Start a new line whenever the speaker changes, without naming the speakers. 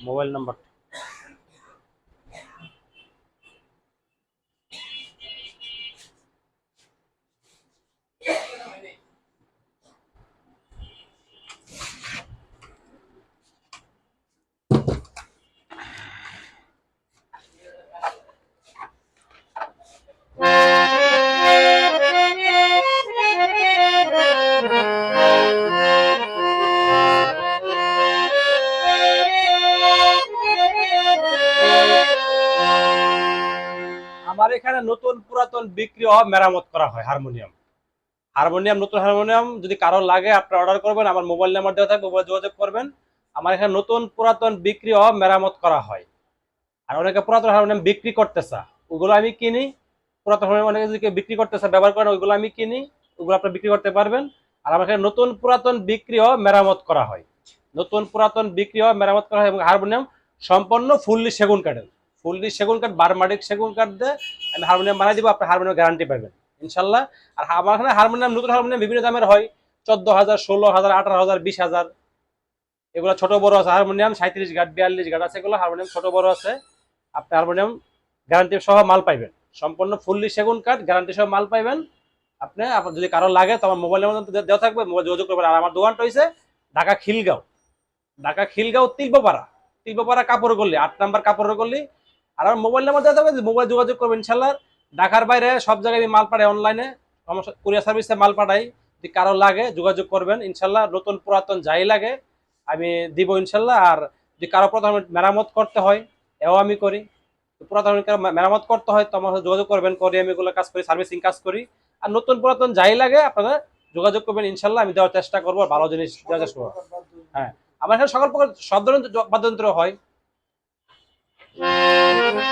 Mobile number আমার এখানে নতুন পুরাতন বিক্রি ও মেরামত করা হয়, হারমোনিয়াম। হারমোনিয়াম, নতুন হারমোনিয়াম যদি কারও লাগে আপনি অর্ডার করবেন, আমার মোবাইল নাম্বার দেওয়া থাকবে মোবাইল যোগাযোগ করবেন। আমার এখানে নতুন পুরাতন বিক্রি ও মেরামত করা হয়। আর অনেকে পুরাতন হারমোনিয়াম বিক্রি করতেছে ওগুলো আমি কিনি। পুরাতন হারমোনিয়াম অনেকে বিক্রি করতেছে ব্যবহার করেন ওইগুলো আমি কিনি, ওগুলো আপনি বিক্রি করতে পারবেন। আর আমার এখানে নতুন পুরাতন বিক্রি ও মেরামত করা হয়। নতুন পুরাতন বিক্রি ও মেরামত করা হয় এবং হারমোনিয়াম সম্পূর্ণ ফুললি সেগুন কাঠের। ফুললি সেগুন কাঠ, বারমাডিক সেগুন কাঠ দিয়ে আমি হারমোনিয়াম বানাই দিব, আপনি হারমোনিয়াম গ্যারান্টি পাবেন, ইনশাল্লাহ। আর আমার এখানে হারমোনিয়াম, নতুন হারমোনিয়াম বিভিন্ন দামের হয় চোদ্দ হাজার ষোলো হাজার আঠারো হাজার বিশ হাজার এগুলো ছোট বড় আছে, হারমোনিয়াম সাঁত্রিশ গাট বিয়াল্লিশ গাট আছে এগুলো, হারমোনিয়াম ছোট বড় আছে। আপনি হারমোনিয়াম গ্যারান্টি সহ মাল পাইবেন। সম্পূর্ণ ফুললি সেগুন কাঠ গ্যারান্টি সহ মাল পাইবেন। আপনি, আপনার যদি কারও লাগে তো আমার মোবাইল নাম্বার দেওয়া থাকবে, মোবাইল যোগাযোগ করবেন। আর আমার দোকানটা হয়েছে ঢাকা খিলগাঁও। ঢাকা খিলগাঁও তিলপাড়া তিলপাড়া কাপড় করলি আট নাম্বার কাপড় করলি আর আমার মোবাইল নাম্বার দেওয়া থাকবে মোবাইল যোগাযোগ করবেন ইনশাল্লাহ ঢাকার বাইরে সব জায়গায় আমি মাল পাঠাই অনলাইনে কুরিয়ার সার্ভিসে মাল পাঠাই। যদি কারও লাগে, যোগাযোগ করবেন ইনশাল্লাহ নতুন পুরাতন যাই লাগে, আমি দিব ইনশাল্লাহ আর যদি কারও প্রথমে মেরামত করতে হয়, এও আমি করি। পুরাতন মেরামত করতে হয় তো আমার সাথে যোগাযোগ করবেন করি আমি এগুলো কাজ করি সার্ভিসিং কাজ করি। আর নতুন পুরাতন যাই লাগে, আপনারা যোগাযোগ করবেন ইনশাল্লাহ আমি দেওয়ার চেষ্টা করব ভালো জিনিস দেওয়ার চেষ্টা করব। হ্যাঁ। আমার এখানে সকল প্রকার সব ধরনের বাদ্যযন্ত্র হয়। Música